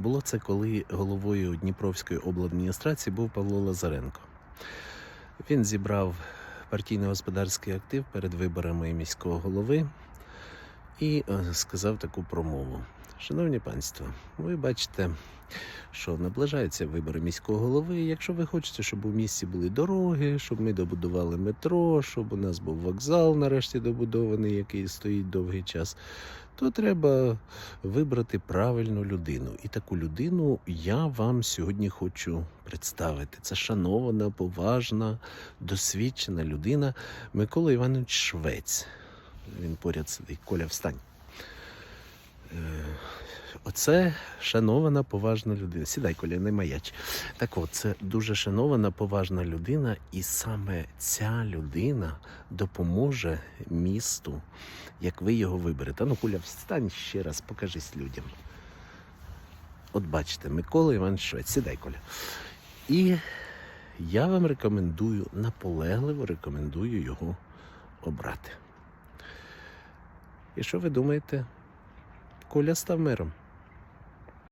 Було це, коли головою Дніпровської обладміністрації був Павло Лазаренко. Він зібрав партійно-господарський актив перед виборами міського голови і е, сказав таку промову. Шановні панство, ви бачите, що наближаються вибори міського голови. Якщо ви хочете, щоб у місті були дороги, щоб ми добудували метро, щоб у нас був вокзал нарешті добудований, який стоїть довгий час, то треба вибрати правильну людину. І таку людину я вам сьогодні хочу представити. Це шанована, поважна, досвідчена людина Микола Іванович Швець. Він поряд сидить. Коля, встань. Оце шанована, поважна людина. Сідай, Коля, не маяч. Так от, це дуже шанована, поважна людина, і саме ця людина допоможе місту, як ви його виберете. Ну, Коля, встань ще раз, покажись людям. От бачите, Микола Іванович Швець. Сідай, Коля. І я вам рекомендую, наполегливо рекомендую його обрати. І що ви думаєте? Коля став мером.